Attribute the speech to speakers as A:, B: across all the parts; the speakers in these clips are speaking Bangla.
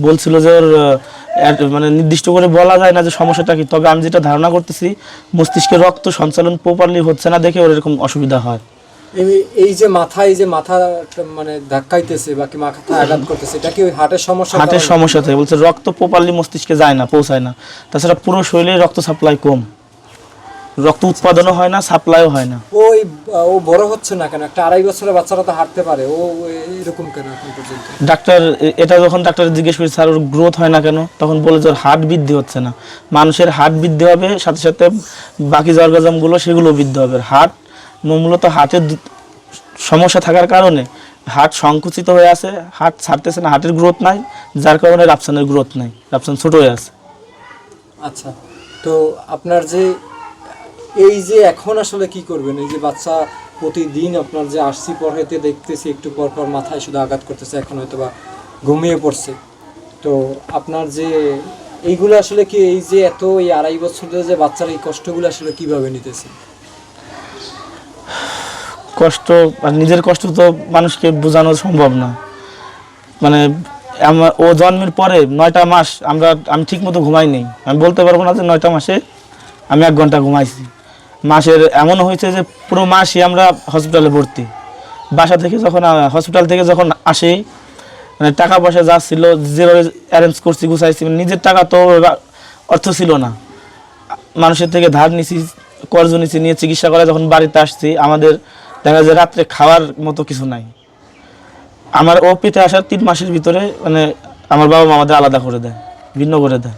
A: বলছিল যে ওর মানে নির্দিষ্ট করে বলা যায় না যে সমস্যাটা কি। তবে আমি যেটা ধারণা করতেছি মস্তিষ্কে রক্ত সঞ্চালন প্রপারলি হচ্ছে না দেখে ওর এরকম অসুবিধা হয়।
B: এই- এই যে মাথায় যে মাথা মানে ধাক্কাইতেছে বা কি মাথা আঘাত করতেছে এটা কি ওই হার্টের সমস্যা?
A: হার্টের সমস্যা থেকে। বলছে রক্ত প্রপারলি মস্তিষ্কে যায় না পৌঁছায় না। তাছাড়া পুরো শরীরে রক্ত সাপ্লাই কম। রক্ত উৎপাদনও হয় না সাপ্লাইও হয় না।
B: ওই ও বড় হচ্ছে না কেন? একটা আড়াই বছরের বাচ্চারা তো হাঁটতে পারে। ও এরকম কেন এখন পর্যন্ত?
A: ডাক্তার এটা যখন ডাক্তার জিজ্ঞেস করি স্যার ওর গ্রোথ হয় না কেন? তখন বলে যে ওর হার্ট বৃদ্ধি হচ্ছে না। মানুষের হার্ট বৃদ্ধি হবে সাথে সাথে বাকি যে অর্গাজমগুলো সেগুলো বৃদ্ধি হবে। হার্ট মূলত হার্টের সমস্যা থাকার কারণে হাট সংকুচিত হয়ে আছে। হাট ছাড়তেছে না হার্টের গ্রোথ নাই যার কারণে রাপসানের গ্রোথ নাই। রাপসান ছোট হয়ে আছে।
B: আচ্ছা তো আপনার যে এই যে এখন আসলে কি করবেন? এই যে বাচ্চা প্রতিদিন আপনার যে আসছি পর হইতে দেখতেছি, একটু পর পর মাথায় শুধু আঘাত করতেছে, এখন হয়তো বা ঘুমিয়ে পড়ছে। তো আপনার যে এইগুলো আসলে কি এই যে এত এই আড়াই বছর ধরে যে বাচ্চার এই কষ্টগুলো আসলে কীভাবে নিতেছে?
A: কষ্ট আর নিজের কষ্ট তো মানুষকে বোঝানো সম্ভব না। মানে আমার, ও জন্মের পরে নয়টা মাস আমরা, আমি ঠিক মতো ঘুমাই নেই। আমি বলতে পারব না যে নয়টা মাসে আমি এক ঘণ্টা ঘুমাইছি। মাসের এমন হয়েছে যে পুরো মাসই আমরা হসপিটালে ভর্তি। বাসা থেকে যখন হসপিটাল থেকে যখন আসি মানে টাকা পয়সা যা ছিল যেভাবে অ্যারেঞ্জ করছি, গুছাইছি মানে নিজের টাকা তো অর্থ ছিল না। মানুষের থেকে ধার নিছি, কর্জ নিছি, নিয়ে চিকিৎসা করে যখন বাড়িতে আসছি, আমাদের দেখা যায় রাত্রে খাওয়ার মতো কিছু নাই। আমার ও পেটে আসার তিন মাসের ভিতরে মানে আমার বাবা মা আমাদের আলাদা করে দেয়, ভিন্ন করে দেয়।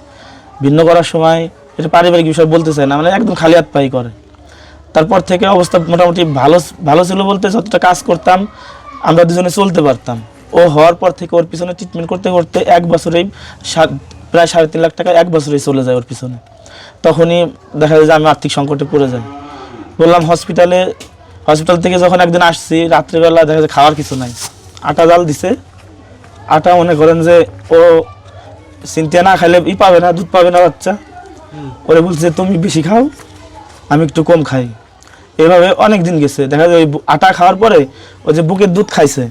A: ভিন্ন করার সময় এটা পারিবারিক বিষয় বলতে চায় না মানে একদম খালি হাত পাই করে। তারপর থেকে অবস্থা মোটামুটি ভালো ভালো ছিল বলতে যতটা কাজ করতাম আমরা দুজনে চলতে পারতাম। ও হওয়ার পর থেকে ওর পিছনে ট্রিটমেন্ট করতে করতে এক বছরেই প্রায় সাড়ে তিন লাখ টাকা এক বছরেই চলে যায় ওর পিছনে। তখনই দেখা যায় যে আমি আর্থিক সংকটে পড়ে যাই। বললাম হসপিটালে হসপিটাল থেকে যখন একদিন আসছি রাত্রিবেলা দেখা যায় খাওয়ার কিছু নাই। আটা জাল দিছে। আটা মনে করেন যে ও চিন্তা না খাইলে ই পাবে না দুধ পাবে না বাচ্চা। ওরে বলছে তুমি বেশি খাও আমি একটু কম খাই। এভাবে অনেক দিন গেছে। দেখা যায় ওই আটা খাওয়ার পরে ওই যে বুকের দুধ খাইছে।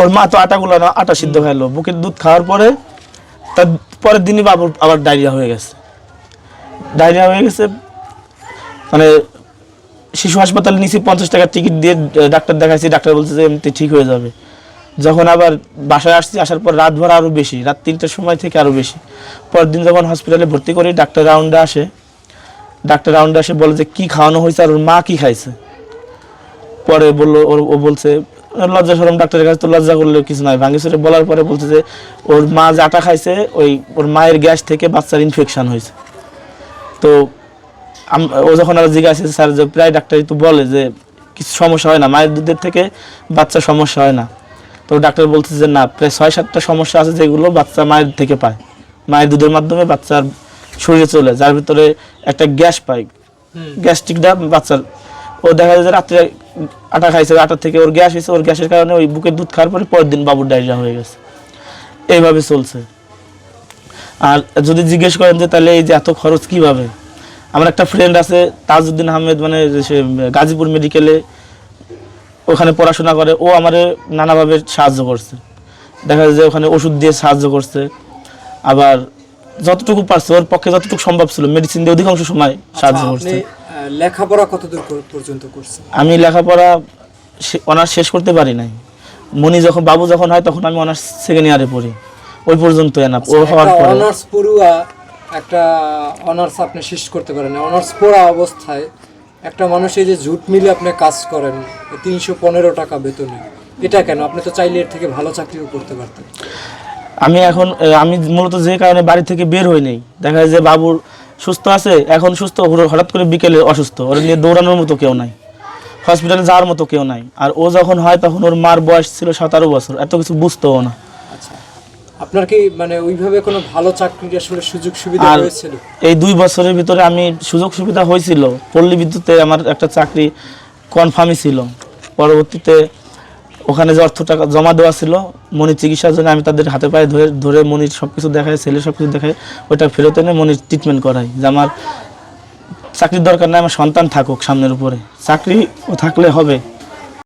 A: ওর মা তো আটাগুলো না, আটা সিদ্ধ খাইলো বুকের দুধ খাওয়ার পরে তার পরের দিনই বাবুর আবার ডায়রিয়া হয়ে গেছে। ডায়রিয়া হয়ে গেছে মানে শিশু হাসপাতালে নিচে পঞ্চাশ টাকার টিকিট দিয়ে ডাক্তার দেখাইছি। ডাক্তার বলছে যে এমনি ঠিক হয়ে যাবে। যখন আবার বাসায় আসছি, আসার পর রাত ভর আরও বেশি, রাত তিনটার সময় থেকে আরও বেশি। পরের দিন যখন হসপিটালে ভর্তি করি, ডাক্তার রাউন্ডে আসে। ডাক্তার রাউন্ডে আসে, বলে যে, কী খাওয়ানো হয়েছে আর ওর মা কী খাইছে? পরে বলল, ওর, ও বলছে, লজ্জা সরম ডাক্তারের কাছে তো লজ্জা করলে কিছু নয় ভাঙ্গেশ্বরে বলার পরে বলছে যে, ওর মা যে আটা খাইছে, ওই, ওর মায়ের গ্যাস থেকে বাচ্চার ইনফেকশন হয়েছে। তো ও যখন আর জিজ্ঞাসা স্যার, যে, প্রায় ডাক্তারই তো বলে যে, কিছু সমস্যা হয় না, মায়ের দুধের থেকে বাচ্চার সমস্যা হয় না। তো ডাক্তার বলছে যে, না, প্রায় ছয় সাতটা সমস্যা আছে যেগুলো বাচ্চা মায়ের থেকে পায়। মায়ের দুধের মাধ্যমে বাচ্চার শরীরে চলে যার ভিতরে একটা গ্যাস পায়। গ্যাস্ট্রিকটা বাচ্চার ও দেখা যায় যে রাত্রে আটা খাইছে আটা থেকে ওর গ্যাস হয়েছে ওর গ্যাসের কারণে ওই বুকের দুধ খাওয়ার পরে পরের দিন বাবুর ডায়রিয়া হয়ে গেছে। এইভাবে চলছে। আর যদি জিজ্ঞেস করেন যে তাহলে এই যে এত খরচ কীভাবে? আমার একটা ফ্রেন্ড আছে তাজউদ্দিন আহমেদ মানে যে সে গাজীপুর মেডিকেলে ওখানে পড়াশোনা করে ও আমারে নানাভাবে সাহায্য করছে। দেখা যায় যে ওখানে ওষুধ দিয়ে সাহায্য করছে। আবার যতটুকু পারছে ওর পক্ষে যতটুকু সম্ভব ছিল মেডিসিন দিয়ে অধিকাংশ সময় সাহায্য
B: আচ্ছা,
A: করছে।
B: লেখাপড়া কতদূর পর্যন্ত করছেন?
A: আমি লেখাপড়া অনার্স শেষ করতে পারি নাই। মনি যখন বাবু যখন হয় তখন আমি অনার্স সেকেন্ড ইয়ারে পড়ি। ওই পর্যন্ত এনা ও হওয়ার পরে।
B: অনার্স পড়ুয়া একটা অনার্স আপনি শেষ করতে পারেন অনার্স পড়া অবস্থায় একটা মানুষ এই যে জুট মিলে আপনি কাজ করেন তিনশো পনেরো টাকা বেতনে এটা কেন? আপনি তো চাইলে এর থেকে ভালো চাকরিও করতে পারতেন।
A: আমি এখন আমি মূলত যে কারণে বাড়ি থেকে বের হই নেই। দেখা যায় যে বাবুর সুস্থ আছে এখন সুস্থ হঠাৎ করে বিকেলে অসুস্থ। ওর নিয়ে দৌড়ানোর মতো কেউ নাই। হসপিটালে যাওয়ার মতো কেউ নাই। আর ও যখন হয় তখন ওর মার বয়স ছিল সতেরো বছর। এত কিছু বুঝতেও না।
B: আচ্ছা। আপনার কি মানে ওইভাবে কোনো ভালো চাকরির আসলে সুযোগ সুবিধা হয়েছিল?
A: এই দুই বছরের ভিতরে আমি সুযোগ সুবিধা হয়েছিল পল্লী বিদ্যুতে আমার একটা চাকরি কনফার্মই ছিল। পরবর্তীতে ওখানে যে অর্থ টাকা জমা দেওয়া ছিল, মনির চিকিৎসার জন্য আমি তাদের হাতে পায়ে ধরে ধরে মনির সব কিছু দেখায় ছেলে সব কিছু দেখায় ওইটা ফেরত এনে মনির ট্রিটমেন্ট করাই, যে আমার চাকরির দরকার নাই, আমার সন্তান থাকুক সামনের উপরে। চাকরি থাকলে হবে